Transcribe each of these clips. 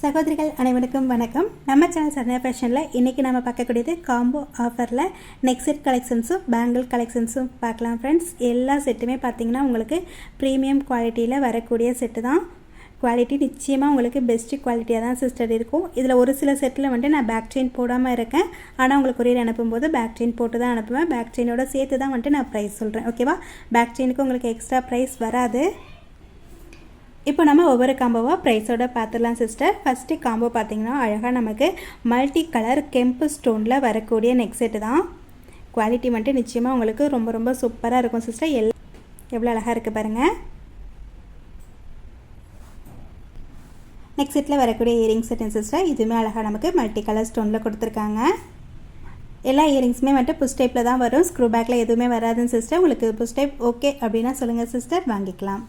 சகோதரிகள் அனைவருக்கும் வணக்கம். நம்ம சேனல் சரணா ஃபேஷனில் இன்றைக்கி நம்ம பார்க்கக்கூடியது காம்போ ஆஃபரில் நெக்ஸ்ட் செட் கலெக்ஷன்ஸும் பேங்கிள் கலெக்ஷன்ஸும் பார்க்கலாம் ஃப்ரெண்ட்ஸ் எல்லா செட்டுமே பார்த்திங்கன்னா உங்களுக்கு ப்ரீமியம் குவாலிட்டியில் வரக்கூடிய செட்டு தான். குவாலிட்டி நிச்சயமாக உங்களுக்கு பெஸ்ட்டு குவாலிட்டியாக தான் சிஸ்டர் இருக்கும். இதில் ஒரு சில செட்டில் வந்துட்டு நான் பேக் செயின் போடாமல் இருக்கேன். ஆனால் உங்களுக்கு கொரியர் அனுப்பும்போது பேக் செயின் போட்டு தான் அனுப்புவேன். பேக் செயினோட சேர்த்து தான் வந்துட்டு நான் ப்ரைஸ் சொல்கிறேன் ஓகேவா பேக் செயினுக்கு உங்களுக்கு எக்ஸ்ட்ரா ப்ரைஸ் வராது. இப்போ நம்ம ஒவ்வொரு காம்போவாக ப்ரைஸோட பார்த்துடலாம் சிஸ்டர் ஃபஸ்ட்டு காம்போ பார்த்தீங்கன்னா அழகாக நமக்கு மல்டி கலர் கெம்பு ஸ்டோனில் வரக்கூடிய நெக் செட்டு தான். குவாலிட்டி வந்துட்டு நிச்சயமாக உங்களுக்கு ரொம்ப ரொம்ப சூப்பராக இருக்கும் சிஸ்டர் எல் எவ்வளோ அழகாக இருக்குது பாருங்கள் நெக்ஸ்ட் செட்டில் வரக்கூடிய இயரிங் செட்டுங்க சிஸ்டர் இதுவுமே அழகாக நமக்கு மல்டி கலர் ஸ்டோனில் கொடுத்துருக்காங்க. எல்லா இயரிங்ஸுமே வந்துட்டு புஷ் டைப்பில் தான் வரும். ஸ்க்ரூ பேக்கில் எதுவுமே வராதுன்னு சிஸ்டர் உங்களுக்கு புஷ் டைப் ஓகே அப்படின்னா சொல்லுங்கள் சிஸ்டர் வாங்கிக்கலாம்.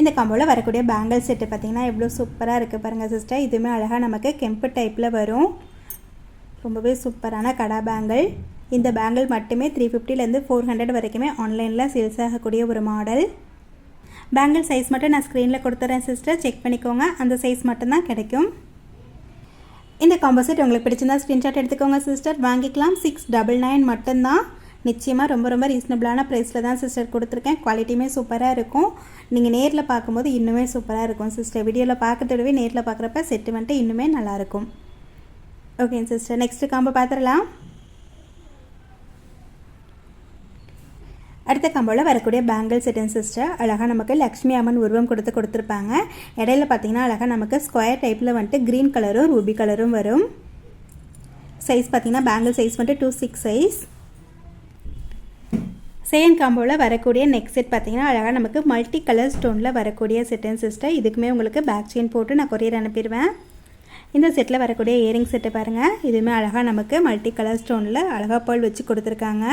இந்த காம்போவில் வரக்கூடிய பேங்கிள் செட்டு பார்த்திங்கன்னா எவ்வளோ சூப்பராக இருக்குது பாருங்கள் சிஸ்டர் இதுவுமே அழகாக நமக்கு கெம்பு டைப்பில் வரும். ரொம்பவே சூப்பரான கடா பேங்கிள் இந்த பேங்கிள் மட்டுமே த்ரீ ஃபிஃப்டிலேருந்து ஃபோர் ஹண்ட்ரட் வரைக்குமே ஆன்லைனில் சேல்ஸ் ஆகக்கூடிய ஒரு மாடல் பேங்கிள் சைஸ் மட்டும் நான் ஸ்க்ரீனில் கொடுத்துறேன் சிஸ்டர் செக் பண்ணிக்கோங்க. அந்த சைஸ் மட்டும்தான் கிடைக்கும். இந்த காம்போசிட் உங்களுக்கு பிடிச்சிருந்தா ஸ்க்ரீன்ஷாட் எடுத்துக்கோங்க சிஸ்டர் வாங்கிக்கலாம். சிக்ஸ் டபுள் நைன் மட்டும்தான். நிச்சயமாக ரொம்ப ரொம்ப ரீசனபிளான ப்ரைஸில் தான் சிஸ்டர் கொடுத்துருக்கேன். குவாலிட்டியுமே சூப்பராக இருக்கும். நீங்கள் நேரில் பார்க்கும்போது இன்னுமே சூப்பராக இருக்கும் சிஸ்டர் வீடியோவில் பார்க்கறதோடவே நேரில் பார்க்குறப்ப செட்டு வந்துட்டு இன்னுமே நல்லாயிருக்கும் ஓகேங்க சிஸ்டர் நெக்ஸ்ட்டு காம்போ பார்த்துடலாம். அடுத்த கம்போவில் வரக்கூடிய பேங்கிள் செட்டன் சிஸ்டர் அழகாக நமக்கு லக்ஷ்மி அம்மன் உருவம் கொடுத்து கொடுத்துருப்பாங்க. இடையில பார்த்தீங்கன்னா அழகாக நமக்கு ஸ்கொயர் டைப்பில் வந்துட்டு க்ரீன் கலரும் ரூபி கலரும் வரும். சைஸ் பார்த்தீங்கன்னா பேங்கிள் சைஸ் வந்துட்டு டூ சிக்ஸ் சைஸ் செகண்ட் காம்போவில் வரக்கூடிய நெக் செட் பார்த்தீங்கன்னா அழகாக நமக்கு மல்டி கலர் ஸ்டோனில் வரக்கூடிய செட்டன் சிஸ்டர் இதுக்குமே உங்களுக்கு பேக் செயின் போட்டு நான் கொரியர் அனுப்பிடுவேன். இந்த செட்டில் வரக்கூடிய இயரிங் செட்டு பாருங்கள் இதுவுமே அழகாக நமக்கு மல்டி கலர் ஸ்டோனில் அழகாக பேர்ல் வச்சு கொடுத்துருக்காங்க.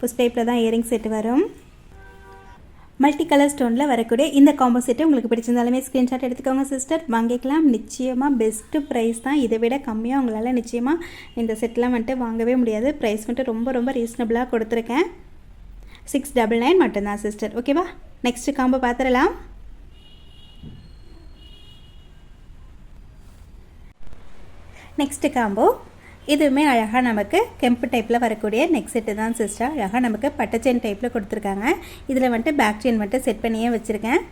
புஷ் டைப்பில் தான் இயரிங் செட்டு வரும். மல்டி கலர் ஸ்டோனில் வரக்கூடிய இந்த காம்போ செட்டு உங்களுக்கு பிடிச்சிருந்தாலுமே ஸ்க்ரீன்ஷாட் எடுத்துக்கோங்க சிஸ்டர் வாங்கிக்கலாம். நிச்சயமாக பெஸ்ட்டு ப்ரைஸ் தான். இதை விட கம்மியாக உங்களால் நிச்சயமாக இந்த செட்டெலாம் வந்துட்டு வாங்கவே முடியாது. ப்ரைஸ் வந்துட்டு ரொம்ப ரொம்ப ரீசனபிளாக கொடுத்துருக்கேன். சிக்ஸ் டபுள் நைன் மட்டும்தான் சிஸ்டர் ஓகேவா நெக்ஸ்ட்டு காம்போ பார்த்துடலாம். நெக்ஸ்ட்டு காம்போ இதுவுமே அழகாக நமக்கு கெம்பு டைப்பில் வரக்கூடிய நெக் செட்டு தான் சிஸ்டர் அழகாக நமக்கு பட்டை செயின் டைப்பில் கொடுத்துருக்காங்க. இதில் வந்துட்டு பேக் செயின் வந்துட்டு செட் பண்ணியே வச்சுருக்கேன்.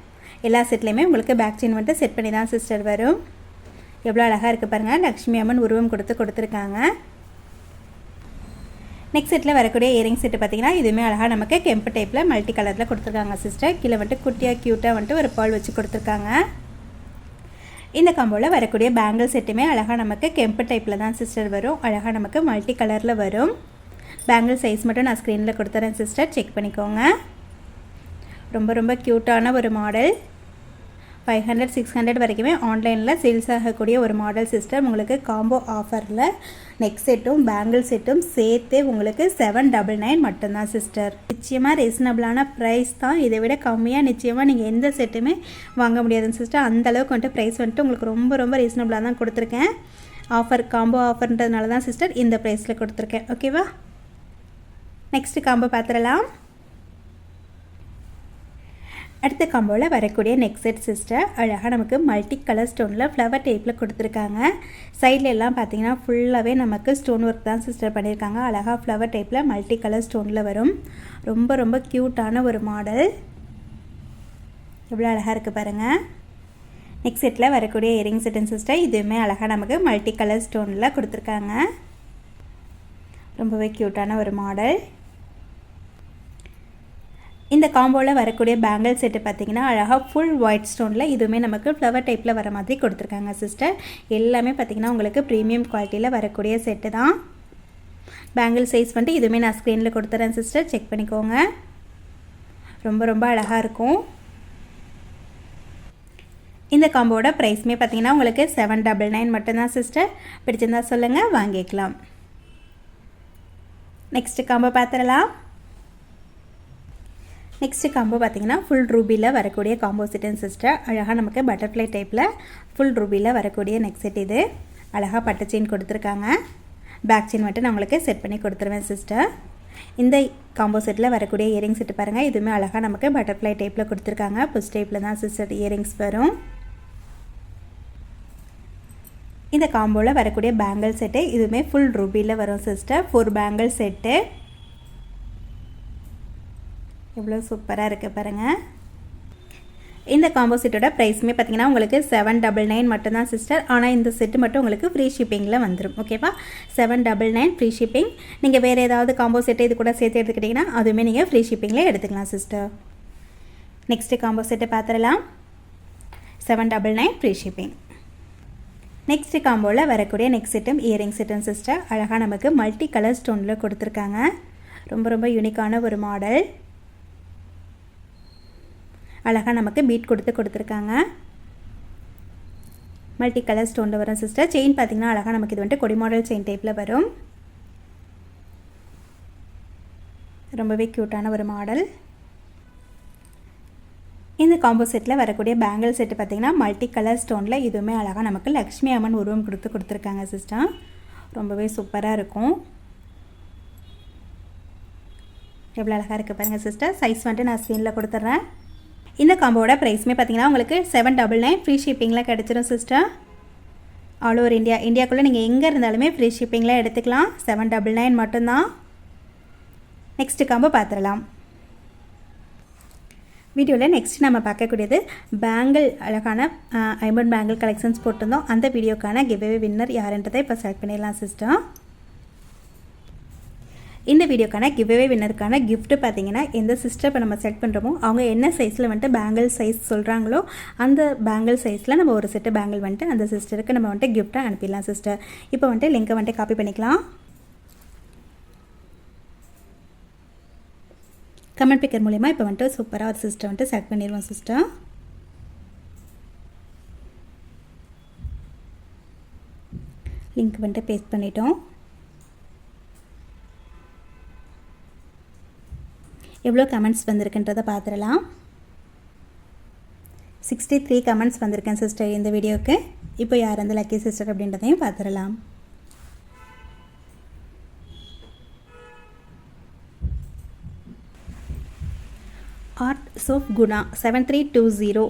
எல்லா செட்லேயுமே உங்களுக்கு பேக் செயின் வந்துட்டு செட் பண்ணி தான் சிஸ்டர் வரும். எவ்வளோ அழகாக இருக்குது பாருங்கள் லக்ஷ்மி அம்மன் உருவம் கொடுத்து கொடுத்துருக்காங்க. நெக்ஸ்ட் செட்டில் வரக்கூடிய இயரிங் செட்டு பார்த்தீங்கன்னா இதுவுமே அழகாக நமக்கு கெம்பு டைப்பில் மல்டி கலரில் கொடுத்துருக்காங்க சிஸ்டர் கீழே வந்துட்டு குட்டியாக க்யூட்டாக வந்துட்டு ஒரு பால் வச்சு கொடுத்துருக்காங்க. இந்த காம்போவில் வரக்கூடிய பேங்கிள் செட்டுமே அழகாக நமக்கு கெம்பு டைப்பில் தான் சிஸ்டர் வரும். அழகாக நமக்கு மல்டி கலரில் வரும். பேங்கிள் சைஸ் மட்டும் நான் ஸ்க்ரீனில் கொடுத்துறேன் சிஸ்டர் செக் பண்ணிக்கோங்க. ரொம்ப ரொம்ப க்யூட்டான ஒரு model five hundred six hundred வரைக்குமே ஆன்லைனில் சேல்ஸ் ஆகக்கூடிய ஒரு மாடல் சிஸ்டம் உங்களுக்கு காம்போ ஆஃபரில் நெக் செட்டும் பேங்கிள் செட்டும் சேர்த்தே உங்களுக்கு செவன் டபுள் நைன் மட்டும்தான் சிஸ்டர் நிச்சயமாக ரீசனபிளான ப்ரைஸ் தான். இதை விட கம்மியாக நிச்சயமாக நீங்கள் எந்த செட்டுமே வாங்க முடியாதுங்க சிஸ்டர் அந்தளவுக்கு வந்துட்டு ப்ரைஸ் வந்துட்டு உங்களுக்கு ரொம்ப ரொம்ப ரீசனபிளாக தான் கொடுத்துருக்கேன். ஆஃபர் காம்போ ஆஃபர்ன்றதுனால தான் சிஸ்டர் இந்த ப்ரைஸில் கொடுத்துருக்கேன். ஓகேவா நெக்ஸ்ட்டு காம்போ பார்த்துடலாம். அடுத்த காம்போவில் வரக்கூடிய நெக் செட் சிஸ்டர் அழகாக நமக்கு மல்டி கலர் ஸ்டோனில் ஃப்ளவர் டைப்பில் கொடுத்துருக்காங்க. சைடில் எல்லாம் பார்த்தீங்கன்னா ஃபுல்லாகவே நமக்கு ஸ்டோன் ஒர்க் தான் சிஸ்டர் பண்ணியிருக்காங்க அழகாக ஃப்ளவர் டைப்பில் மல்டி கலர் ஸ்டோனில் வரும். ரொம்ப ரொம்ப க்யூட்டான ஒரு மாடல் எவ்வளோ அழகாக இருக்குது பாருங்கள் நெக்ஸ்ட் செட்டில் வரக்கூடிய இயரிங் செட்டன் சிஸ்டர் இதுவுமே அழகாக நமக்கு மல்டி கலர் ஸ்டோனில் கொடுத்துருக்காங்க. ரொம்பவே க்யூட்டான ஒரு மாடல் இந்த காம்போவில் வரக்கூடிய பேங்கிள் செட்டு பார்த்திங்கன்னா அழகாக ஃபுல் ஒயிட் ஸ்டோனில் இதுவுமே நமக்கு ஃப்ளவர் டைப்பில் வர மாதிரி கொடுத்துருக்காங்க சிஸ்டர் எல்லாமே பார்த்திங்கன்னா உங்களுக்கு ப்ரீமியம் குவாலிட்டியில் வரக்கூடிய செட்டு தான். பேங்கிள் சைஸ் வந்துட்டு இதுவுமே நான் ஸ்க்ரீனில் கொடுத்துறேன் சிஸ்டர் செக் பண்ணிக்கோங்க. ரொம்ப ரொம்ப அழகாக இருக்கும். இந்த காம்போட ப்ரைஸுமே பார்த்தீங்கன்னா உங்களுக்கு செவன் டபுள் நைன் மட்டும்தான் சிஸ்டர் பிடிச்சிருந்தா சொல்லுங்கள் வாங்கிக்கலாம். நெக்ஸ்ட்டு காம்போ பார்த்துடலாம். நெக்ஸ்ட்டு காம்போ பார்த்திங்கன்னா ஃபுல் ரூபியில் வரக்கூடிய காம்போ சிட்டன் சிஸ்டர் அழகாக நமக்கு பட்டர்ஃப்ளை டைப்பில் ஃபுல் ரூபியில் வரக்கூடிய நெக் செட் இது. அழகாக பட்டு செயின் கொடுத்துருக்காங்க. பேக் செயின் மட்டும் நான் உங்களுக்கு செட் பண்ணி கொடுத்துருவேன் சிஸ்டர் இந்த காம்போ செட்டில் வரக்கூடிய இயரிங் செட்டு பாருங்கள் இதுவுமே அழகாக நமக்கு பட்டர்ஃப்ளை டைப்பில் கொடுத்துருக்காங்க. புஷ் டைப்பில் தான் சிஸ்டர் இயரிங்ஸ் வரும். இந்த காம்போவில் வரக்கூடிய பேங்கிள் செட்டு இதுவுமே ஃபுல் ரூபியில் வரும் சிஸ்டர் ஃபோர் பேங்கிள் செட்டு எவ்வளோ சூப்பராக இருக்குது பாருங்கள் இந்த காம்போ செட்டோட ப்ரைஸுமே பார்த்தீங்கன்னா உங்களுக்கு செவன் டபுள் நைன் மட்டும்தான் சிஸ்டர் ஆனால் இந்த செட்டு மட்டும் உங்களுக்கு ஃப்ரீ ஷிப்பிங்கில் வந்துடும் ஓகேவா seven double nine free shipping நீங்கள் வேறு ஏதாவது காம்போசெட்டை இது கூட சேர்த்து எடுத்துக்கிட்டிங்கன்னா அதுவுமே நீங்கள் ஃப்ரீ ஷிப்பிங்கில் எடுத்துக்கலாம் சிஸ்டர் நெக்ஸ்ட்டு காம்போ செட்டை பார்த்துடலாம் seven double nine free shipping next காம்போவில் வரக்கூடிய நெக்ஸ்ட் செட்டும் இயரிங் செட்டும் சிஸ்டர் அழகாக நமக்கு மல்டி கலர் ஸ்டோனில் கொடுத்துருக்காங்க. ரொம்ப ரொம்ப யூனிக்கான ஒரு மாடல் அழகாக நமக்கு பீட் கொடுத்து கொடுத்துருக்காங்க. மல்டி கலர் ஸ்டோனில் வரும் சிஸ்டர் செயின் பார்த்திங்கன்னா அழகாக நமக்கு இது வந்துட்டு கொடி மாடல் செயின் டைப்பில் வரும். ரொம்பவே க்யூட்டான ஒரு மாடல் இந்த காம்போ செட்டில் வரக்கூடிய பேங்கிள் செட்டு பார்த்திங்கன்னா மல்டி கலர் ஸ்டோனில் இதுவுமே அழகாக நமக்கு லக்ஷ்மி அம்மன் உருவம் கொடுத்து கொடுத்துருக்காங்க சிஸ்டர் ரொம்பவே சூப்பராக இருக்கும். எவ்வளோ அழகாக இருக்குது பாருங்கள் சிஸ்டர் சைஸ் வந்துட்டு நான் ஸ்க்ரீனில் கொடுத்துட்றேன் இந்த காம்போட ப்ரைஸுமே பார்த்தீங்கன்னா உங்களுக்கு செவன் டபுள் நைன் ஃப்ரீ ஷிப்பிங்கில் கிடச்சிரும் சிஸ்டர் ஆல் ஓவர் இந்தியா இந்தியாக்குள்ளே நீங்கள் எங்கே இருந்தாலுமே ஃப்ரீ ஷிப்பிங்கில் எடுத்துக்கலாம். செவன் டபுள் நைன் மட்டும்தான். நெக்ஸ்ட்டு காம்போ பார்த்துடலாம் வீடியோவில் நெக்ஸ்ட் நம்ம பார்க்கக்கூடியது பேங்கிள் அழகான ஐம்பன் பேங்கிள் கலெக்ஷன்ஸ் போட்டிருந்தோம். அந்த வீடியோக்கான கிவ்வே வின்னர் யாருன்றதை இப்போ செலக்ட் பண்ணிடலாம் சிஸ்டம் இந்த வீடியோக்கான கிவ்வே வின்னருக்கான கிஃப்ட்டு பார்த்தீங்கன்னா எந்த சிஸ்டர் இப்போ நம்ம செட் பண்ணுறோமோ அவங்க என்ன சைஸில் வந்துட்டு பேங்கிள் சைஸ் சொல்கிறாங்களோ அந்த பேங்கிள் சைஸில் நம்ம ஒரு செட்டு பேங்கிள் வந்துட்டு அந்த சிஸ்டருக்கு நம்ம வந்துட்டு கிஃப்ட்டாக அனுப்பிடலாம் சிஸ்டர் இப்போ வந்துட்டு லிங்கை வந்துட்டு காப்பி பண்ணிக்கலாம். கமெண்ட் பிக்கர் மூலிமா இப்போ வந்துட்டு சூப்பராக ஒரு சிஸ்டர் வந்துட்டு செலக்ட் பண்ணிடுவோம் சிஸ்டர் லிங்க் வந்துட்டு பேஸ்ட் பண்ணிட்டோம். எவ்வளோ கமெண்ட்ஸ் வந்திருக்குன்றதை பார்த்துடலாம். சிக்ஸ்டி த்ரீ கமெண்ட்ஸ் வந்திருக்கேன் சிஸ்டர் இந்த வீடியோவுக்கு இப்போ யார் அந்த லக்கி சிஸ்டர் அப்படின்றதையும் பார்த்துடலாம். Art shop Guna seven three two zero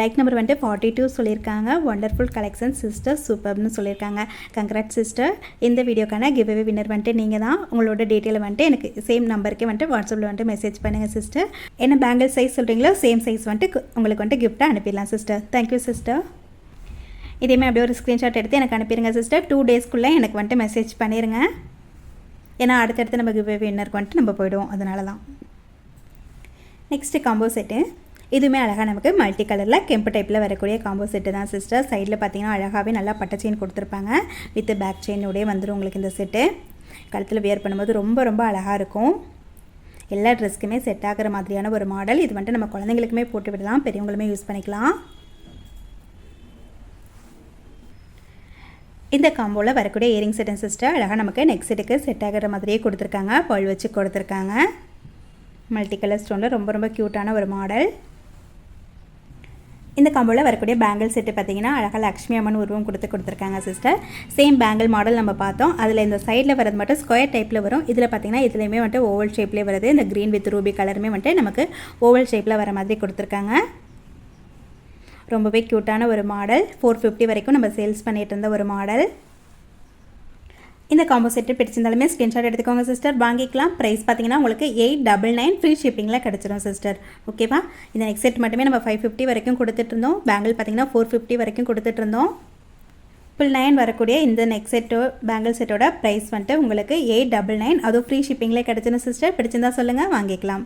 like number வந்துட்டு ஃபார்ட்டி டூ சொல்லியிருக்காங்க. ஒண்டர்ஃபுல் கலெக்ஷன் சிஸ்டர் சூப்பர்னு சொல்லியிருக்காங்க. கங்க்ராட் சிஸ்டர் இந்த வீடியோக்கான கிவ்வே வின்னர் வந்துட்டு நீங்கள் தான் உங்களோட டீட்டெயில் வந்துட்டு எனக்கு சேம் நம்பருக்கே வந்துட்டு வாட்ஸ்அப்பில் வந்துட்டு மெசேஜ் பண்ணுங்கள் சிஸ்டர் என்ன பேங்கிள் சைஸ் சொல்கிறீங்களோ சேம் சைஸ் வந்துட்டு உங்களுக்கு வந்துட்டு கிஃப்ட்டாக அனுப்பிடலாம் சிஸ்டர் தேங்க்யூ சிஸ்டர் இதேமாதிரி அப்படியே ஒரு ஸ்க்ரீன்ஷாட் எடுத்து எனக்கு அனுப்பிடுங்க சிஸ்டர் டூ டேஸ்க்குள்ளே எனக்கு வந்துட்டு மெசேஜ் பண்ணிடுங்க ஏன்னா அடுத்தடுத்து நம்ம கிவ்வே வின்னருக்கு வந்துட்டு நம்ம போயிடுவோம். அதனால தான் நெக்ஸ்ட்டு காம்போ செட்டு இதுவுமே அழகாக நமக்கு மல்டி கலரில் கெம்பு டைப்பில் வரக்கூடிய காம்போ செட்டு தான் சிஸ்டர் சைடில் பார்த்தீங்கன்னா அழகாகவே நல்லா பட்டை செயின் கொடுத்துருப்பாங்க. வித் பேக் செயினோடய வந்துடும் உங்களுக்கு இந்த செட்டு கழுத்தில் வியர் பண்ணும்போது ரொம்ப ரொம்ப அழகாக இருக்கும். எல்லா ட்ரெஸ்க்குமே செட் ஆகிற மாதிரியான ஒரு மாடல் இது வந்துட்டு நம்ம குழந்தைங்களுக்குமே போட்டு விடலாம் பெரியவங்களுமே யூஸ் பண்ணிக்கலாம். இந்த காம்போவில் வரக்கூடிய இயரிங் செட் சிஸ்டர் அழகாக நமக்கு நெக்ஸ்ட் செட்டுக்கு செட் ஆகிற மாதிரியே கொடுத்துருக்காங்க. பல் வச்சு கொடுத்துருக்காங்க. மல்டி கலர் ஸ்டோனில் ரொம்ப ரொம்ப க்யூட்டான ஒரு மாடல் இந்த காம்போவில் வரக்கூடிய பேங்கிள் செட்டு பார்த்தீங்கன்னா அழகாக லக்ஷ்மி அம்மன் உருவம் கொடுத்து கொடுத்துருக்காங்க சிஸ்டர் சேம் பேங்கிள் மாடல் நம்ம பார்த்தோம். அதில் இந்த சைடில் வரது மட்டும் ஸ்கொயர் டைப்பில் வரும். இதில் பார்த்தீங்கன்னா இதுலேயுமே வந்துட்டு ஓவல் ஷேப்லேயே வருது. இந்த க்ரீன் வித் ரூபி கலருமே வந்துட்டு நமக்கு ஓவல் ஷேப்பில் வர மாதிரி கொடுத்துருக்காங்க. ரொம்பவே க்யூட்டான ஒரு மாடல் ஃபோர் ஃபிஃப்டி வரைக்கும் நம்ம சேல்ஸ் பண்ணிகிட்டு இருந்த ஒரு மாடல் இந்த காம்போ செட்டு பிடிச்சிருந்தாலுமே ஸ்க்ரீன்ஷாட் எடுத்துக்கோங்க சிஸ்டர் வாங்கிக்கலாம். ப்ரைஸ் பார்த்தீங்கன்னா உங்களுக்கு எயிட் டபுள் நைன் ஃப்ரீ ஷிப்பிங்கில் கிடச்சிரும் சிஸ்டர் ஓகேவா இந்த நெக்ஸ்ட் செட் மட்டுமே நம்ம ஃபைவ் ஃபிஃப்டி வரைக்கும் கொடுத்துட்ருந்தோம் பேங்கிள் பார்த்தீங்கன்னா ஃபோர் ஃபிஃப்டி வரைக்கும் கொடுத்துட்டு இருந்தோம் ஃபுல் நைன் வரக்கூடிய இந்த நெக்ஸ்ட் செட்டோ பேங்கிள் செட்டோட ப்ரைஸ் வந்துட்டு உங்களுக்கு எயிட் டபுள் நைன் அதுவும் ஃப்ரீ ஷிப்பிங்கில் கிடச்சிரும் சிஸ்டர் பிடிச்சிருந்தா சொல்லுங்கள் வாங்கிக்கலாம்.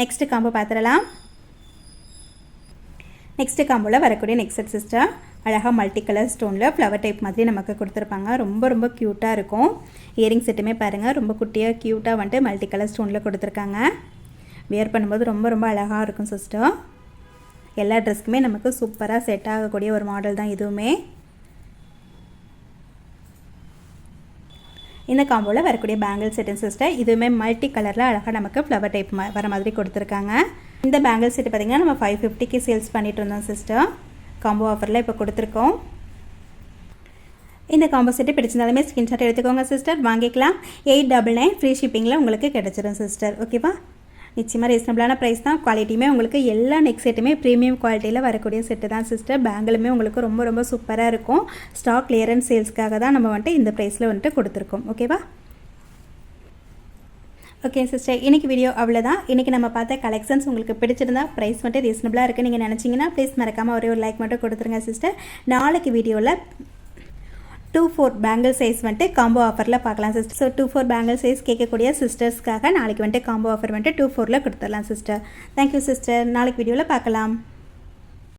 நெக்ஸ்ட்டு காம்போ பார்த்துடலாம் நெக்ஸ்ட்டு காம்போவில் வரக்கூடிய நெக்ஸ்ட் செட் சிஸ்டர் அழகாக மல்டி கலர் ஸ்டோனில் ஃப்ளவர் டைப் மாதிரி நமக்கு கொடுத்துருப்பாங்க. ரொம்ப ரொம்ப க்யூட்டாக இருக்கும். இயரிங் செட்டுமே பாருங்கள் ரொம்ப குட்டியாக க்யூட்டாக வந்துட்டு மல்டி கலர் ஸ்டோனில் கொடுத்துருக்காங்க. வியர் பண்ணும்போது ரொம்ப ரொம்ப அழகாக இருக்கும் சிஸ்டர் எல்லா ட்ரெஸ்க்குமே நமக்கு சூப்பராக செட் ஆகக்கூடிய ஒரு மாடல் தான் இதுவுமே. இந்த காம்போவில் வரக்கூடிய பேங்கிள் செட்டுன்னு சிஸ்டர் இதுவுமே மல்டி கலரில் அழகாக நமக்கு ஃப்ளவர் டைப் வர மாதிரி கொடுத்துருக்காங்க. இந்த பேங்கிள் செட்டு பார்த்திங்கன்னா நம்ம ஃபைவ் ஃபிஃப்டிக்கு சேல்ஸ் பண்ணிகிட்டு இருந்தோம் சிஸ்டர் காம்போ ஆஃபரில் இப்போ கொடுத்துருக்கோம். இந்த காம்போ செட்டு பிடிச்சிருந்தாலுமே ஸ்கிரீன்ஷாட் எடுத்துக்கோங்க சிஸ்டர் வாங்கிக்கலாம். எயிட் டபுள் நைன் ஃப்ரீ ஷிப்பிங்கில் உங்களுக்கு கிடச்சிரும் சிஸ்டர் ஓகேவா நிச்சயமாக ரீசனபிளான ப்ரைஸ் தான். குவாலிட்டியுமே உங்களுக்கு எல்லா நெக் செட்டுமே ப்ரீமியம் குவாலிட்டியில் வரக்கூடிய செட்டு தான் சிஸ்டர் பேங்கிலுமே உங்களுக்கு ரொம்ப ரொம்ப சூப்பராக இருக்கும். ஸ்டாக் கிளியரன்ஸ் சேல்ஸ்க்காக தான் நம்ம வந்துட்டு இந்த ப்ரைஸில் வந்துட்டு கொடுத்துருக்கோம். ஓகேவா ஓகே சிஸ்டர் இன்றைக்கி வீடியோ அவ்வளோதான் இன்றைக்கி நம்ம பார்த்த கலெக்ஷன்ஸ் உங்களுக்கு பிடிச்சிருந்தா ப்ரைஸ் மட்டும் ரீசனபிளாக இருக்குது நீங்கள் நினச்சிங்கன்னா ப்ளீஸ் மறக்காமல் ஒரே ஒரு லைக் மட்டும் கொடுத்துருங்க சிஸ்டர் நாளைக்கு வீடியோவில் டூ ஃபோர் பேங்கிள் சைஸ் வந்துட்டு காம்போ ஆஃபரில் பார்க்கலாம் sister so two four bangle size கேட்கக்கூடிய சிஸ்டர்ஸ்க்காக நாளைக்கு வந்துட்டு காம்போ ஆஃபர் வந்துட்டு டூ ஃபோரில் கொடுத்துடலாம் சிஸ்டர் தேங்க்யூ சிஸ்டர் நாளைக்கு வீடியோவில் பார்க்கலாம்.